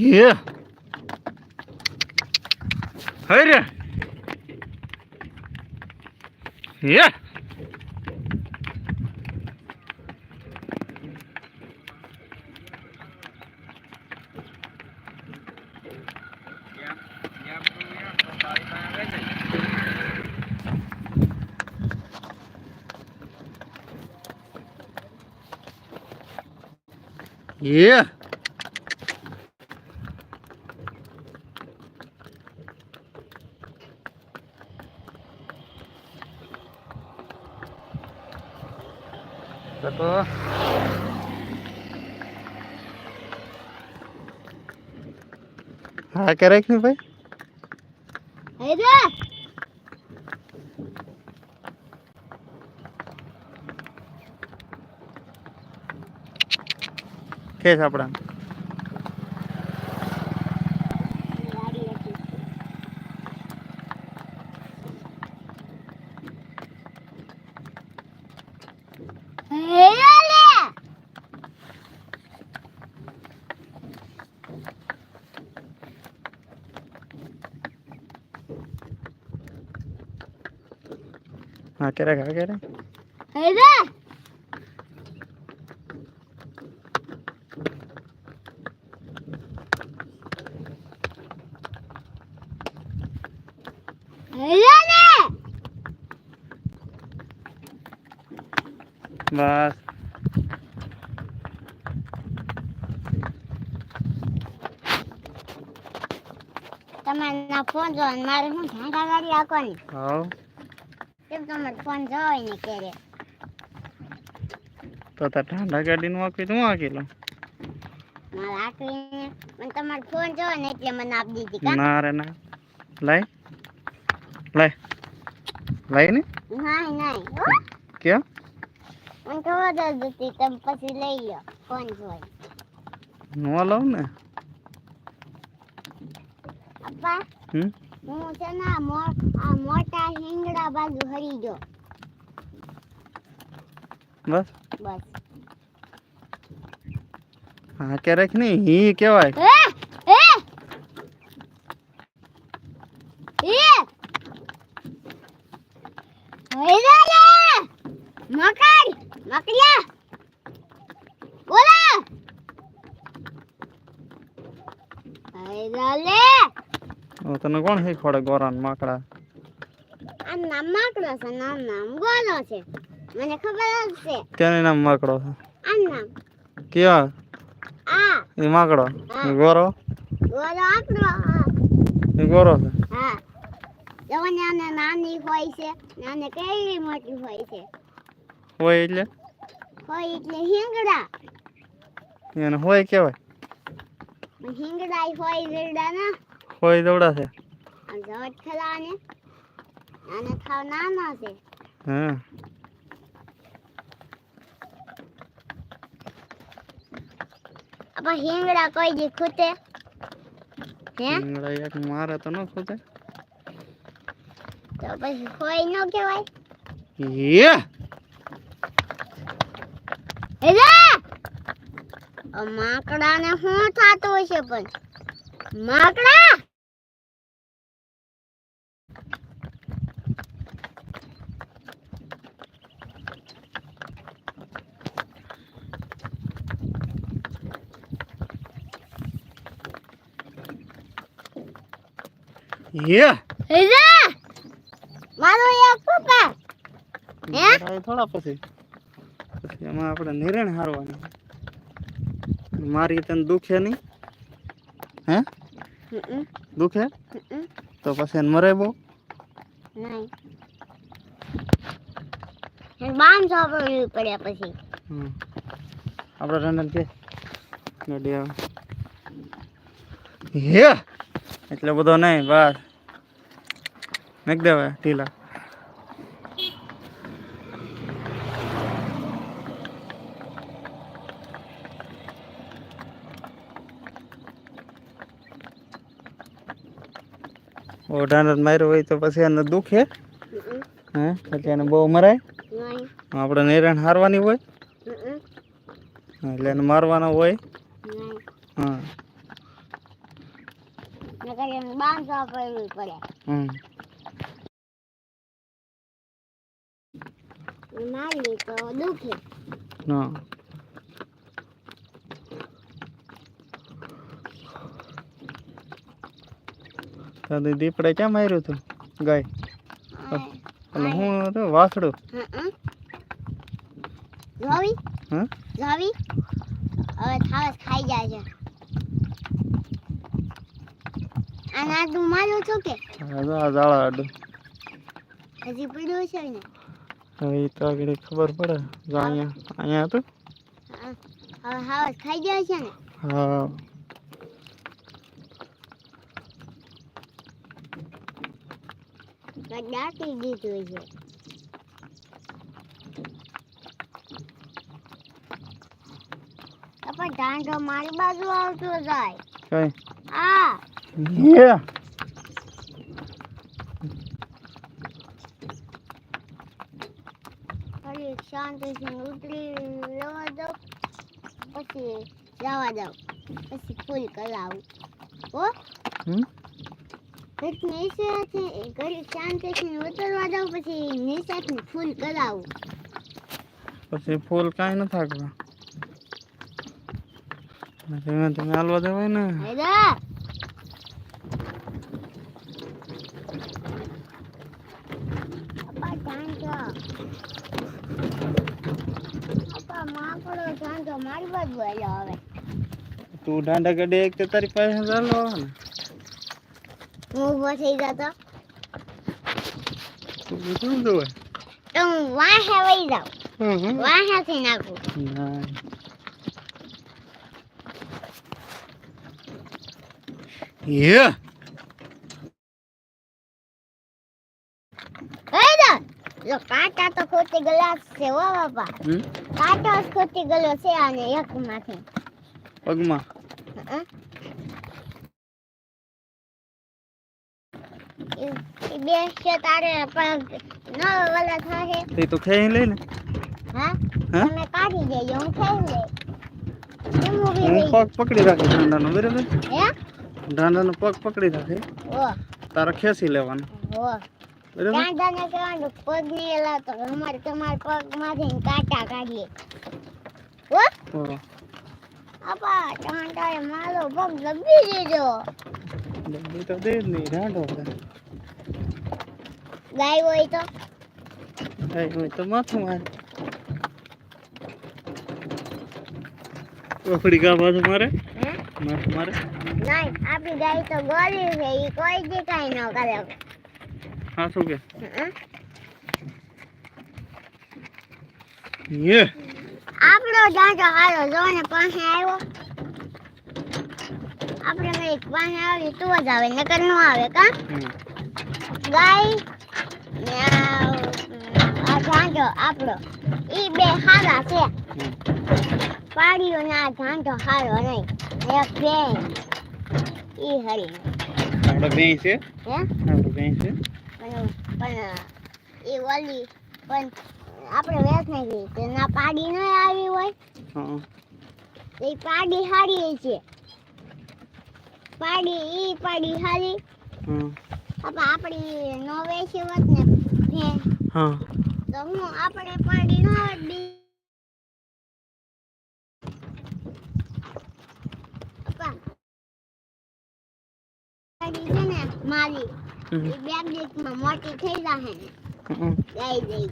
Є. Гиря. Є. Yeah. તો હા ક્યારેક ને ભાઈ? કેસ આપણા હેલે હા હા હેદે હેલે બસ. તમારે ના ફોન જો મારે હું ઝાંડા ગાડી રાખવાની હાવ કેમ તમારે ફોન જોવાય ને તો તાર ઠંડા ગાડીનું આપી તું આપી લો મારે મને તમારે ફોન જોવે ને એટલે મને આપી દીધી કા? ના રે ના. લઈ લઈ લઈ ને. ના ના હો. ક્યાં મને ખબર જ હતી તમે પછી લઈ લો ફોન જોઈ નો લઉં ને? પપ્પા હમ? હું છે ને આ મોટા હિંગડા બાજુ હરી ગયો. બસ? બસ. હા ક્યારેક નહીં હી? કહેવાય એ એ તને કોણ શીખવાડે ગોરાન માકડા? આ નામ માકડો છે નામ નામ ગોલો છે. મને ખબર જ છે. કેને નામ માકડો છે? આ નામ? કેવા આ. એ માકડો? ગોરો? ગોરો આકડો એ ગોરો છે? હા. જવાની આને નાની હોય છે નાને કેવી મોટી હોય છે. હોય એટલે? હોય એટલે હિંગડા. એને હોય કેવાય? હિંગડા હોય ઝરડા ના હોય દોડા છે ખરા ને થાવ નાના છે. હા આપા હિંગડા કોઈ દી ખૂટે. હે? રીંગણા એક મારે તો ન ખૂટે. તો પછી હોય ન કહેવાય. યે એલા માકડાને શું થાતું હશે પણ? માકડા? યે એલા મારો એક પપ્પા. હે? થોડા પછી. પછી એમાં આપણે નિર્ણય હારવાની. મારી તને દુખે નહીં? હે? દુખે? તો પછી એને મરે બહુ? નહીં. બામ સાંભળવી પડે પછી. હમ. આપણે રંડન કે. નડિયા હે? એટલે બધો નહીં બસ મેક દેવાય ઢીલા. ઓઢાને માર્યો હોય તો પછી એને દુખે? હમ. હે? એટલે એને બહુ મરાય? નહીં. આપણે નિરણ હારવાની હોય? હમ એટલે એને મારવાનો હોય નહીં હા નકર એને બાંધવા પડવું પડે હમ મારી તો દુખે ના દાદી દીપડે ક્યાં માર્યું તું? ગાય. હું તો વાસડું. જોવી? હા? જોવી? હવે થાવસ ખાઈ જાય છે અને આ તું માર્યો છો કે? આ જો આ જાળા આડું. હજી પડ્યું છે ને? હવે તો આગળ ખબર પડે. જો અહીંયા અહીંયા હતું? હા. હવે હાવસ ખાઈ ગયો છે ને. હા. દાટી દીધું છે. પણ ઢાંઢો મારી બાજુ આવતો જાય. કઈ? આ Yeah. શાંતિથી ઉતરી લેવા દઉં પછી જવા દઉં પછી ફૂલ કરાવું. ઘડીક નીચેથી ઘડીક શાંતિથી ઉતરવા દઉં પછી નીચેથી ફૂલ કરાવું. પછી ફૂલ કાંઈ ન થાકવા. ધીમે ધીમે હાલવા દેવાય ને. હેદા અપા માકડો ઢાંચો મારી બાજુ આવ્યો હવે તું ડાંડા ગડે એક તો તારી પાસે ચાલો ને. હું ઊભો થઈ જતો. તું શું જોવે? તો હું વાહે વઈ જાઉં. વાહે થઈ નાખું. ના. Yeah. Hey તો ખોટી ગ્લાસ છે હો બાપા હમ કાંટો જ ખોટી ગયો છે અને એક માંથી પગમાં હં? ઈ ઈ બે છે તારે પગ ન વલા થાશે તે તો ખાઈ લઈ ને હા હા? તમે કાઢી દેજો હું ખાઈ લે કેમ ઊભી હું રહી પગ પકડી રાખે ડાંડાનો બરાબર હે ડાંડાનો પગ પકડી રાખે ઓ તારે ખેંચી લેવાનો ઓ બરાબર? કહેવાનું પગ નહીં હલાવતો અમારે તમારા પગમાંથી કાંટા કાઢીએ. ઓ આપા કાંટાએ મારો પગ દબી દીધો ડબ્બી તો દે નહીં ડાંડો છે. ગાય હોય તો? કાંઈ હોય તો માથું મારે પકડી ગા બાજુ મારે. માથું મારે. નહીં આપણી ગાય તો ગોળી છે એ કોઈ દેખાય ન કરે. હા શું કે? યે આપણો જાંચો હારો જો ને પાસે આવ્યો. આપણે કંઈક પાસે આવી તો જ આવે નકર નો આવે કા. ગાય ને આ જાંચો આપણો. ઈ બે હારા છે. પાડ્યો ને આ જાંચો હારો નહીં. એક બેન ઈ હરી. આપણે બેય છે. હે? આપણે બેય છે. પણ પણ એ ઓલી પણ આપણે વેચ નાખી તો ના પાડી ન આવી હોય. હા. પાડી હારી છે. પાડી ઈ પાડી હારી. હા આપણી નો વેચી હોત ને હા. તો હું આપણે પાડી નો હોત પાડી છે ને મારી. બે દિવસમાં મોટી થઈ જશે ને. હમ. જઈ.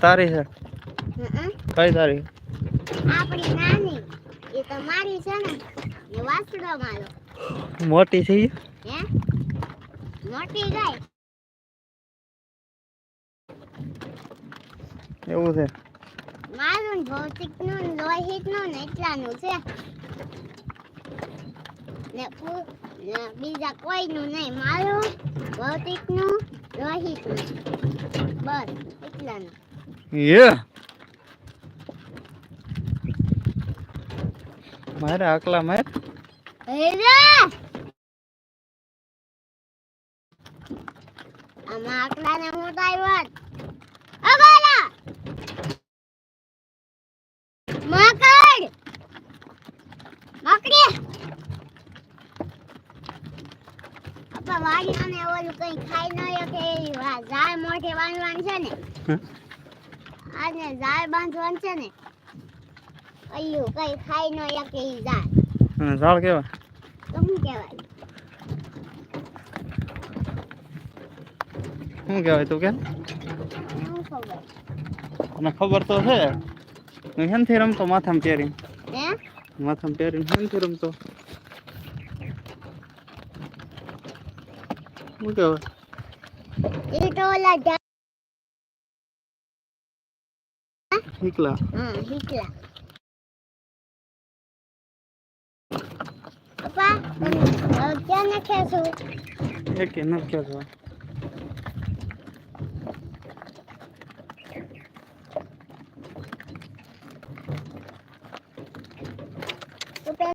તારી છે? કઈ તારી? આપણી નાની. એ તો મારી છે ને. એ વાસડો મારો. મોટી છે હે? મોટી ગાય એવું છે. મારું ભૌતિકનું ને લોહિતનું ને એટલાનું છે. ને બીજા કોઈનું નહીં મારું ભૌતિકનું રોહિતનું બસ એટલાનું. યે. મારે આકલા માર. હેરે! આમાં આકડાને હું આવ્યો અગાલા મકડ મકડી વાડીઓને ઓલું કઈ ખાઈ ન શકે ઝાડ મોઢે બાંધવાનું છે ને? આને ઝાડ બાંધવાનું છે ને. અયું કઈ ખાઈ ન શકે એ ઝાડ. અને ઝાડ કેવા? તો શું કહેવાય? શું કહેવાય તું કે તને ખબર તો છે. હું હેનથી રમતો માથામાં પહેરી હે? માથામાં પહેરીને હેનથી રમતો. શું કહેવાય એ તો ઓલા એકલા હા હિકલા પપ્પા ક્યાં નાખ્યા છો? એક નથી કહેતો